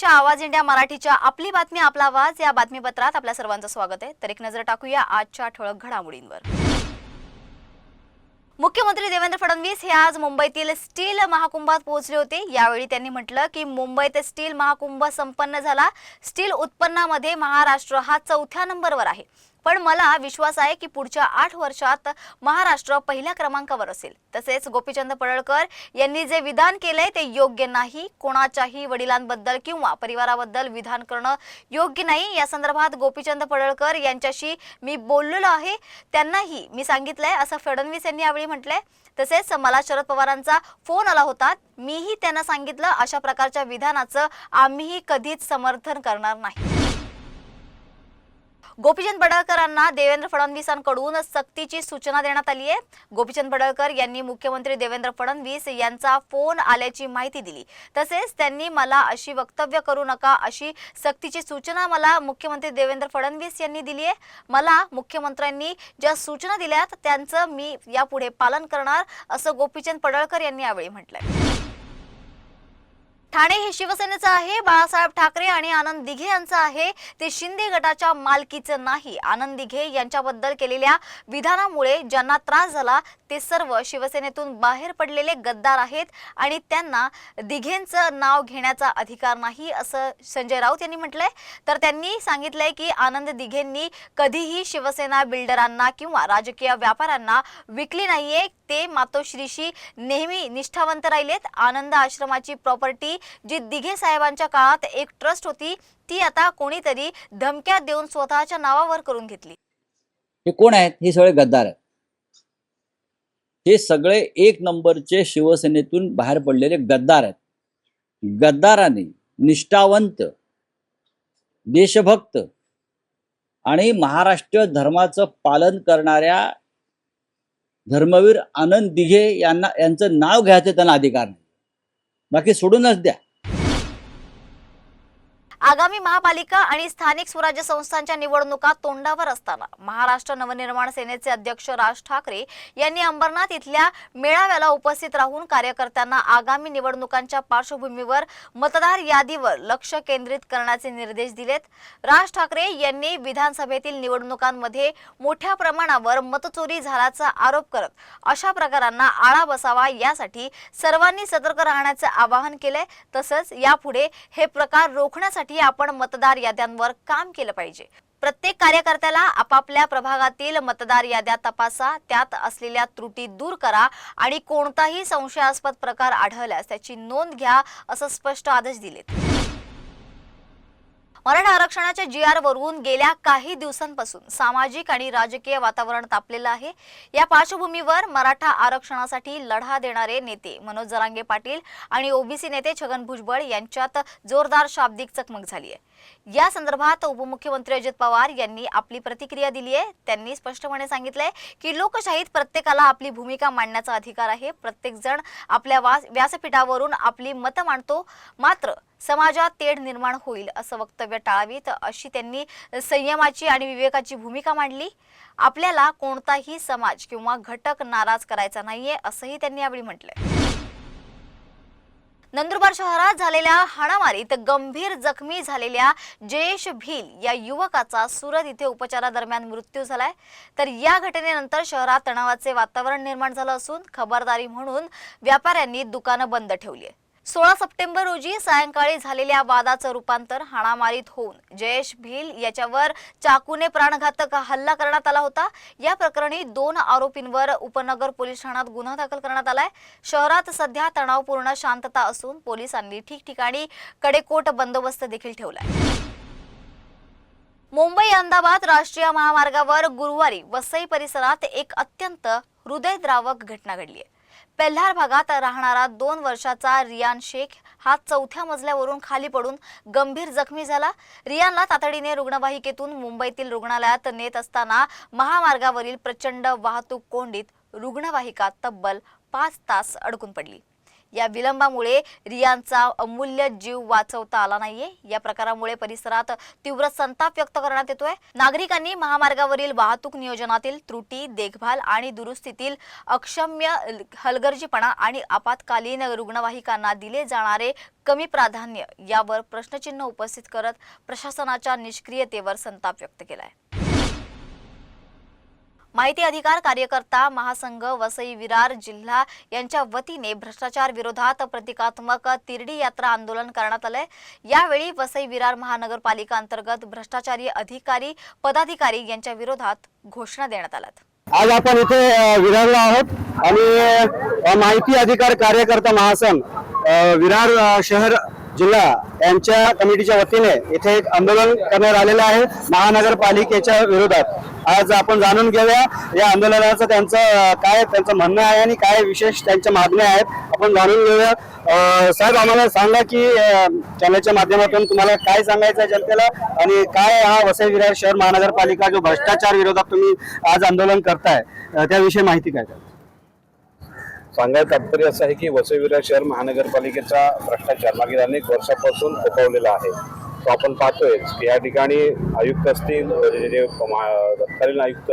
प्रतीक्षा आवाज इंडिया मराठीच्या आपली बातमी आपला आवाज या बातमीपत्रात आपल्या सर्वांचं स्वागत आहे. तर एक नजर टाकूया आजच्या ठळक घडामोडींवर. मुख्यमंत्री देवेंद्र फडणवीस हे आज मुंबईतील स्टील महाकुंभात पोहोचले होते. यावेळी त्यांनी म्हटलं की मुंबईत स्टील महाकुंभ संपन्न झाला. स्टील उत्पन्नामध्ये महाराष्ट्र हा चौथ्या नंबरवर आहे. पण मला विश्वास आहे की पुढच्या आठ वर्षात महाराष्ट्र पहिल्या क्रमांकावर असेल. तसेच गोपीचंद पडळकर यांनी जे विधान केलंय ते योग्य नाही. कोणाच्याही वडिलांबद्दल किंवा परिवाराबद्दल विधान करणं योग्य नाही. या संदर्भात गोपीचंद पडळकर यांच्याशी मी बोललेलो आहे. त्यांनाही मी सांगितलंय असं फडणवीस यांनी यावेळी म्हटलंय. तसेच मला शरद पवारांचा फोन आला होता. मीही त्यांना सांगितलं अशा प्रकारच्या विधानाचं आम्हीही कधीच समर्थन करणार नाही. गोपीचंद पडळकरांना देवेंद्र फडणवीसांकडून सक्तीची सूचना देण्यात आली आहे. गोपीचंद पडळकर यांनी मुख्यमंत्री देवेंद्र फडणवीस यांचा फोन आल्याची माहिती दिली. तसेच त्यांनी मला अशी वक्तव्य करू नका अशी सक्तीची सूचना मला मुख्यमंत्री देवेंद्र फडणवीस यांनी दिली आहे. मला मुख्यमंत्र्यांनी ज्या सूचना दिल्यात त्यांचं मी यापुढे पालन करणार असं गोपीचंद पडळकर यांनी यावेळी म्हटलंय. ठाणे हे शिवसेनेचं आहे बाळासाहेब ठाकरे आणि आनंद दिघे यांचं आहे. ते शिंदे गटाच्या मालकीचं नाही. आनंद दिघे यांच्याबद्दल केलेल्या विधानामुळे ज्यांना त्रास झाला ते सर्व शिवसेनेतून बाहेर पडलेले गद्दार आहेत आणि त्यांना दिघेंचं नाव घेण्याचा अधिकार नाही असं संजय राऊत यांनी म्हटलंय. तर त्यांनी सांगितलंय की आनंद दिघेंनी कधीही शिवसेना बिल्डरांना किंवा राजकीय व्यापाऱ्यांना विकली नाहीये. ते मातोश्रीशी नेहमी निष्ठावंत राहिलेत. आनंद आश्रमाची प्रॉपर्टी जी दिघे साहेबांच्या काळात एक ट्रस्ट होती ती आता कोणीतरी धमक्या देऊन स्वतःच्या नावावर करून घेतली. हे कोण आहेत? हे सगळे गद्दार आहेत. हे सगळे एक नंबरचे शिवसेनेतून बाहेर पडलेले गद्दार आहेत. गद्दाराने निष्ठावंत देशभक्त आणि महाराष्ट्र धर्माचं पालन करणाऱ्या धर्मवीर आनंद दिघे यांना यांचं नाव घ्यायचं त्यांना अधिकार नाही. बाकी सोडूनच द्या. आगामी महापालिका आणि स्थानिक स्वराज्य संस्थांच्या निवडणुका तोंडावर असताना महाराष्ट्र नवनिर्माण सेनेचे अध्यक्ष राज ठाकरे यांनी अंबरनाथ इथल्या मेळाव्याला उपस्थित राहून कार्यकर्त्यांना आगामी निवडणुकांच्या पार्श्वभूमीवर मतदार यादीवर लक्ष केंद्रित करण्याचे निर्देश दिलेत. राज ठाकरे यांनी विधानसभेतील निवडणुकांमध्ये मोठ्या प्रमाणावर मतचोरी झाल्याचा आरोप करत अशा प्रकारांना आळा बसावा यासाठी सर्वांनी सतर्क राहण्याचे आवाहन केलंय तसंच यापुढे हे प्रकार रोखण्यासाठी आपण मतदार याद्यांवर काम केलं पाहिजे. प्रत्येक कार्यकर्त्याला आपापल्या प्रभागातील मतदार याद्या तपासा त्यात असलेल्या त्रुटी दूर करा आणि कोणताही संशयास्पद प्रकार आढळल्यास त्याची नोंद घ्या असं स्पष्ट आदेश दिलेत. मराठा आरक्षणाच्या जी आर वरून गेल्या काही दिवसांपासून सामाजिक आणि राजकीय वातावरण तापलेलं आहे. या पार्श्वभूमीवर मराठा आरक्षणासाठी लढा देणारे नेते मनोज जरांगे पाटील आणि ओबीसी नेते छगन भुजबळ यांच्यात जोरदार शाब्दिक चकमक झाली आहे. या संदर्भात उपमुख्यमंत्री अजित पवार यांनी आपली प्रतिक्रिया दिली आहे. त्यांनी स्पष्टपणे सांगितलंय की लोकशाहीत प्रत्येकाला आपली भूमिका मांडण्याचा अधिकार आहे. प्रत्येक जण आपल्या वास व्यासपीठावरून आपली मतं मांडतो. मात्र समाजात तेढ निर्माण होईल असं वक्तव्य टाळावीत अशी त्यांनी संयमाची आणि विवेकाची भूमिका मांडली. आपल्याला कोणताही समाज किंवा घटक नाराज करायचा नाहीये असंही त्यांनी यावेळी म्हटलंय. नंदुरबार शहरात झालेल्या हाणामारीत गंभीर जखमी झालेल्या जयेश भील या युवकाचा सुरत इथे उपचारादरम्यान मृत्यू झालाय. तर या घटनेनंतर शहरात तणावाचे वातावरण निर्माण झालं असून खबरदारी म्हणून व्यापाऱ्यांनी दुकानं बंद ठेवली आहे सोळा सप्टेंबर रोजी सायंकाळी झालेल्या वादाचं रूपांतर हाणामारीत होऊन जयेश भील याच्यावर चाकूने प्राणघातक हल्ला करण्यात आला होता. या प्रकरणी दोन आरोपींवर उपनगर पोलीस ठाण्यात गुन्हा दाखल करण्यात आलाय. शहरात सध्या तणावपूर्ण शांतता असून पोलिसांनी ठिकठिकाणी कडेकोट बंदोबस्त देखील ठेवलाय. मुंबई अहमदाबाद राष्ट्रीय महामार्गावर गुरुवारी वसई परिसरात एक अत्यंत हृदयद्रावक घटना घडली आहे. पेल्हार भागात राहणारा दोन वर्षाचा रियान शेख हा चौथ्या मजल्यावरून खाली पडून गंभीर जखमी झाला. रियानला तातडीने रुग्णवाहिकेतून मुंबईतील रुग्णालयात नेत असताना महामार्गावरील प्रचंड वाहतूक कोंडीत रुग्णवाहिका तब्बल पाच तास अडकून पडली. या विलंबामुळे रियांचा अमूल्य जीव वाचवता आला नाहीये. या प्रकारामुळे परिसरात तीव्र संताप व्यक्त करण्यात येतोय. नागरिकांनी महामार्गावरील वाहतूक नियोजनातील त्रुटी देखभाल आणि दुरुस्तीतील अक्षम्य हलगर्जीपणा आणि आपत्कालीन रुग्णवाहिकांना दिले जाणारे कमी प्राधान्य यावर प्रश्नचिन्ह उपस्थित करत प्रशासनाच्या निष्क्रियतेवर संताप व्यक्त केलाय. माहिती अधिकार कार्यकर्ता महासंघ वसई विरार जिल्हा यांच्या वतीने भ्रष्टाचार विरोधात प्रतिकात्मक तिरडी यात्रा आंदोलन करण्यात आलंय. यावेळी वसई विरार महानगरपालिका अंतर्गत भ्रष्टाचारी अधिकारी पदाधिकारी यांच्या विरोधात घोषणा देण्यात आल्यात. आज आपण इथे विरारला आहोत आणि माहिती अधिकार कार्यकर्ता महासंघ विरार शहर जिल्हा यांच्या कमिटीच्या वतीने इथे एक आंदोलन करण्यात आलेलं आहे महानगरपालिकेच्या विरोधात. आज आपण जाणून घेऊया या आंदोलनाचं त्यांचं काय त्यांचं म्हणणं आहे आणि काय विशेष त्यांच्या मागण्या आहेत. आपण जाणून घेऊया. साहेब आम्हाला सांगा की चॅनलच्या माध्यमातून तुम्हाला काय सांगायचं आहे जनतेला आणि काय हा वसई विरार शहर महानगरपालिका जो भ्रष्टाचार विरोधात तुम्ही आज आंदोलन करताय त्याविषयी माहिती काय सांगायचं तात्पर्य असं आहे की वसई विरार शहर महानगरपालिकेचा भ्रष्टाचार मागील अनेक वर्षापासून फोफावलेला आहे. तो आपण पाहतोय. की या ठिकाणी आयुक्त असतील म्हणजे जे मा- तत्कालीन आयुक्त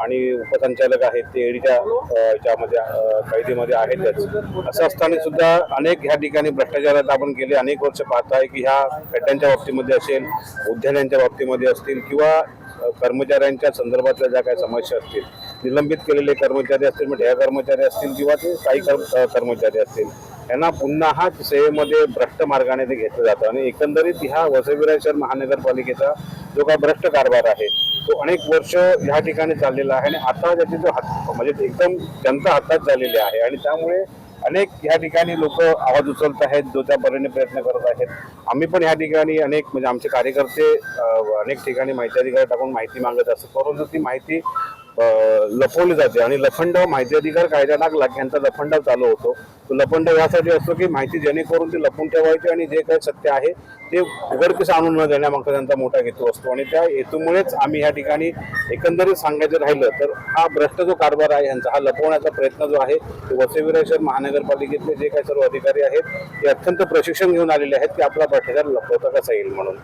आणि उपसंचालक आहेत ते ईडीच्या याच्यामध्ये कैदीमध्ये कैदेमध्ये आहेतच. असं असताना सुद्धा अनेक ह्या ठिकाणी भ्रष्टाचारात आपण गेले अनेक वर्ष पाहत आहे की ह्या खड्ड्यांच्या बाबतीमध्ये असेल उद्यानांच्या बाबतीमध्ये असतील किंवा कर्मचाऱ्यांच्या संदर्भातल्या ज्या काही समस्या असतील निलंबित केलेले कर्मचारी असतील म्हणजे ह्या कर्मचारी असतील किंवा ते काही कर्म- कर्मचारी असतील. यांना पुन्हा हा सेवेमध्ये भ्रष्ट मार्गाने ते घेतलं जातं. आणि एकंदरीत ह्या वसईविरार शहर महानगरपालिकेचा जो काय भ्रष्ट कारभार आहे तो अनेक वर्ष ह्या ठिकाणी चाललेला आहे. आणि आता त्याची जो हात म्हणजे एकदम जनता हातात झालेली आहे. आणि त्यामुळे अनेक ह्या ठिकाणी लोक आवाज उचलत आहेत जो त्या परीने प्रयत्न करत आहेत. आम्ही पण ह्या ठिकाणी अनेक म्हणजे आमचे कार्यकर्ते अनेक ठिकाणी माहिती अधिकारी टाकून माहिती मागत असतो. परंतु ती माहिती लपवली जाते. आणि लफंड माहिती अधिकार कायदा लागला की यांचा लफंडाव चालू होतो. तो लफंडाव यासाठी असतो की माहिती जेणेकरून ती लपून ठेवायची आणि जे काही सत्य आहे ते उघडकीस आणून न देण्यामागचा त्यांचा मोठा हेतू असतो. आणि त्या हेतूमुळेच आम्ही ह्या ठिकाणी एकंदरीत सांगायचं राहिलं तर हा भ्रष्ट जो कारभार आहे यांचा हा लपवण्याचा प्रयत्न जो आहे ते वसईविरार शहर महानगरपालिकेतले जे काही सर्व अधिकारी आहेत ते अत्यंत प्रशिक्षण घेऊन आलेले आहेत की आपला भ्रष्टाचार लपवता कसा येईल म्हणून.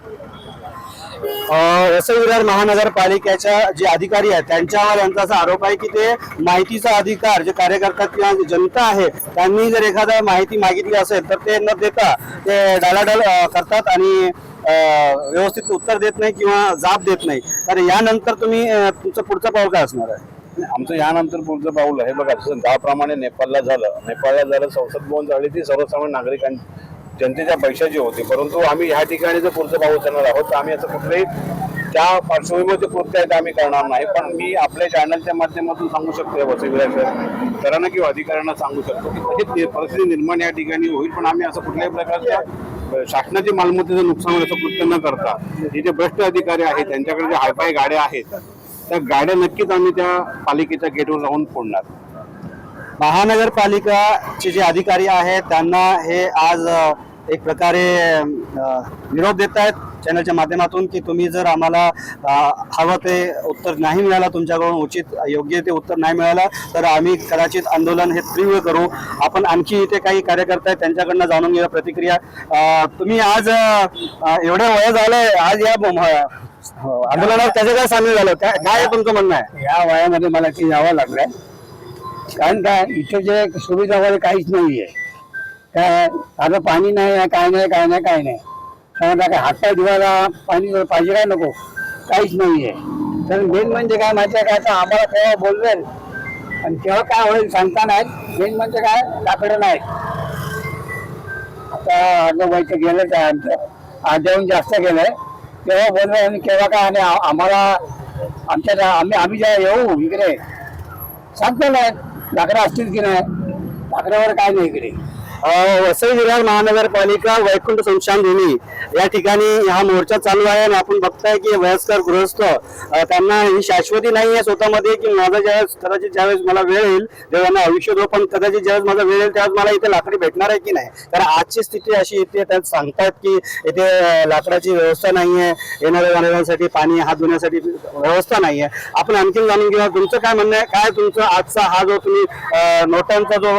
असं विरार महानगरपालिकेच्या जे अधिकारी आहेत त्यांच्यावर यांचा असा आरोप आहे की ते माहितीचा अधिकार जे कार्यकर्ता किंवा जनता आहे त्यांनी जर एखादा माहिती मागितली असेल तर ते न देता ते डालाडाल करतात आणि व्यवस्थित उत्तर देत नाही किंवा जाब देत नाही. तर यानंतर तुम्ही तुमचं पुढचं पाऊल काय असणार आहे? आमचं यानंतर पुढचं पाऊल आहे. बघा जसं ज्याप्रमाणे नेपाळला झालं. नेपाळला झालं संसद भवन झाली ती सर्वसामान्य नागरिकां जनतेच्या पैशाची होती. परंतु आम्ही ह्या ठिकाणी जर पुढचं पाऊल उचलणार आहोत तर आम्ही असं कुठलंही त्या पार्श्वभूमीवर ते कृत्य आहे ते आम्ही करणार नाही. पण मी आपल्या चॅनलच्या माध्यमातून सांगू शकतो या वसईविरासरांना किंवा अधिकाऱ्यांना सांगू शकतो की परिस्थिती निर्माण या ठिकाणी होईल पण आम्ही असं कुठल्याही प्रकारच्या अ, शासनाची मालमत्तेचं नुकसान होईल असं कृत्य न करता हे जे भ्रष्ट अधिकारी आहेत त्यांच्याकडे जे हायफाय गाड्या आहेत त्या गाड्या नक्कीच आम्ही त्या पालिकेच्या गेटवर जाऊन फोडणार. महानगरपालिकाचे जे अधिकारी आहेत त्यांना हे आज एक प्रकारे निरोप देत आहेत चॅनलच्या माध्यमातून की तुम्ही जर आम्हाला हवं ते उत्तर नाही मिळालं तुमच्याकडून उचित योग्य ते उत्तर नाही मिळालं तर आम्ही कदाचित आंदोलन हे तीव्र करू. आपण आणखी इथे काही कार्यकर्ते आहेत त्यांच्याकडनं जाणून घेऊया प्रतिक्रिया. तुम्ही आज एवढ्या वया एवढं वय झालंय आज या हो, आंदोलनात त्याचं काय सामील झालं? काय काय तुमचं म्हणणं आहे? या वयामध्ये मला की यावं लागलंय. कारण काय इथे जे सुविधा वगैरे काहीच नाहीये. काय आता पाणी नाही आहे, काय नाही काय नाही काय नाही. कारण काय हातपाय धुवायला पाणी पाहिजे काय नको? काहीच नाही आहे तर मेन म्हणजे काय माहिती आहे काय तर आम्हाला तेव्हा बोलवेल. आणि तेव्हा काय होईल सांगता नाहीत मेन म्हणजे काय लाकडं नाहीत आता अगं वैद्य गेलंच आहे आमचं. आठवून जास्त गेलंय तेव्हा बोलवेल आणि केव्हा काय आणि आम्हाला आमच्या आम्ही आम्ही जेव्हा येऊ इकडे. सांगतो नाहीत लाकडं असतील की नाही? लाकडावर काय नाही इकडे. वसई विरार महानगरपालिका वैकुंठ स्मशानभूमी या ठिकाणी हा मोर्चा चालू आहे आणि आपण बघताय की वयस्कर गृहस्थ त्यांना ही शाश्वती नाही आहे स्वतःमध्ये की माझा ज्यावेळेस कदाचित ज्यावेळेस मला वेळ येईल तेव्हा आयुष्य जो पण कदाचित ज्यावेळेस माझा वेळ येईल त्यावेळेस मला इथे लाकडी भेटणार आहे की नाही? कारण आजची स्थिती अशी येते त्यात सांगतात की इथे लाकडाची व्यवस्था नाही आहे येणाऱ्या जाणाऱ्यांसाठी पाणी हात धुण्यासाठी व्यवस्था नाही आहे. आपण आणखीन जाणून घेऊया तुमचं काय म्हणणं आहे? काय तुमचं आजचा हा जो तुम्ही नोटांचा जो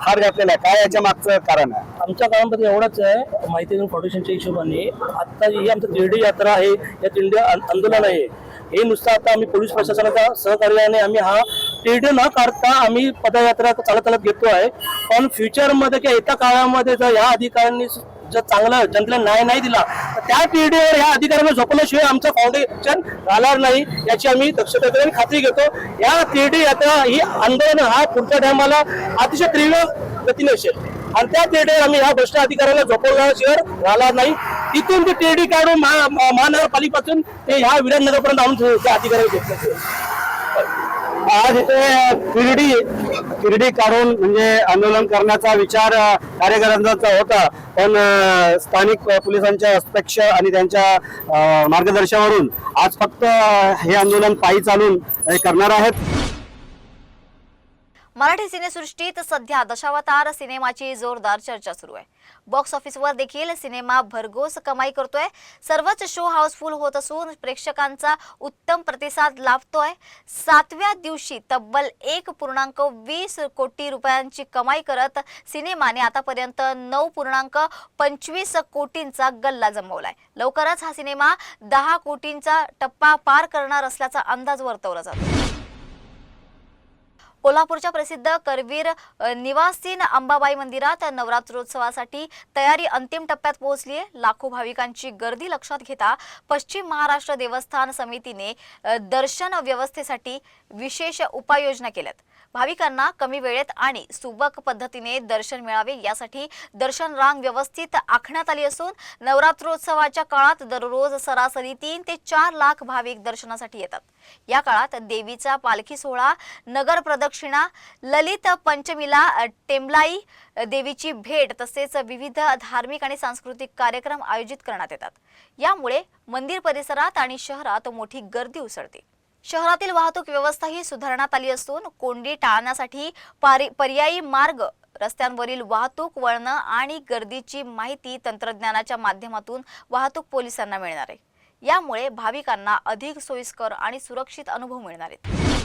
हार घातलेला आहे काय याच्या हाच कारण आहे? आमच्या काळामध्ये एवढंच आहे माहिती फाउंडेशनच्या हिशोबाने. आता ही आमचं तिरडी यात्रा आहे या तिरडी आंदोलन आहे. हे नुसतं आता आम्ही पोलीस प्रशासनाच्या सहकार्याने आम्ही हा तिरडी न काढता आम्ही पदयात्रा चालत चालत घेतो आहे. पण फ्युचरमध्ये किंवा येत्या काळामध्ये जर या अधिकाऱ्यांनी जर चांगला जनतेला न्याय नाही दिला तर त्या पिढीवर या अधिकाऱ्यांना झोपल्याशिवाय आमचं फाउंडेशन राहणार नाही याची आम्ही दक्षता करून आणि खात्री घेतो. या तिरडी यात्रा ही आंदोलन हा पुढच्या टायमाला अतिशय तीव्र गतीने असेल आणि त्या टेडीवर आम्ही ह्या भ्रष्ट अधिकाऱ्याला झोपवल्याशिवाय राहणार नाही. तिथून ते टेडी काढून महा- महानगरपालिकेपासून ते ह्या विराटनगरपर्यंत आणून त्या अधिकाऱ्याला आज इथे शिर्डी शिर्डी काढून म्हणजे आंदोलन करण्याचा विचार कार्यकर्त्यांचा होता. पण स्थानिक पोलिसांच्या हस्तक्षेप आणि त्यांच्या मार्गदर्शनावरून आज फक्त हे आंदोलन पायी चालून हे करणार आहेत. मराठी सिनेसृष्टीत सध्या दशावतार सिनेमाची जोरदार चर्चा सुरू आहे. बॉक्स ऑफिसवर देखील सिनेमा भरघोस कमाई करतोय. सर्वच शो हाऊसफुल होत असून प्रेक्षकांचा उत्तम प्रतिसाद लाभतोय. सातव्या दिवशी तब्बल एक पूर्णांक वीस कोटी रुपयांची कमाई करत सिनेमाने आतापर्यंत नऊ पूर्णांक पंचवीस कोटींचा गल्ला जमवलाय. लवकरच हा सिनेमा दहा कोटींचा टप्पा पार करणार असल्याचा अंदाज वर्तवला जातो कोल्हापूरच्या प्रसिद्ध करवीर निवासीन अंबाबाई मंदिरात नवरात्रोत्सवासाठी तयारी अंतिम टप्प्यात पोहोचली आहे. लाखो भाविकांची गर्दी लक्षात घेता पश्चिम महाराष्ट्र देवस्थान समितीने दर्शन व्यवस्थेसाठी विशेष उपाययोजना केल्यात. भाविकांना कमी वेळेत आणि सुबक पद्धतीने दर्शन मिळावे यासाठी दर्शन रांग व्यवस्थित आखण्यात आली असून नवरात्रोत्सवाच्या काळात दररोज सरासरी तीन ते चार लाख भाविक दर्शनासाठी येतात. या काळात देवीचा पालखी सोहळा नगर प्रदक्षिणा ललित पंचमीला टेंबलाई देवीची भेट तसेच विविध धार्मिक आणि सांस्कृतिक कार्यक्रम आयोजित करण्यात येतात. यामुळे मंदिर परिसरात आणि शहरात मोठी गर्दी उसळते. शहरातील वाहतूक व्यवस्थाही सुधारण्यात आली असून कोंडी टाळण्यासाठी पर्यायी मार्ग रस्त्यांवरील वाहतूक वळणं आणि गर्दीची माहिती तंत्रज्ञानाच्या माध्यमातून वाहतूक पोलिसांना मिळणार आहे. यामुळे भाविकांना अधिक सोयीस्कर आणि सुरक्षित अनुभव मिळणार आहेत.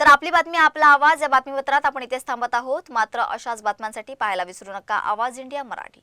तर आपली बातमी आपला आवाज या बातमीपत्रात आपण इथेच थांबत आहोत. मात्र अशाच बातम्यांसाठी पाहायला विसरू नका. आवाज इंडिया मराठी.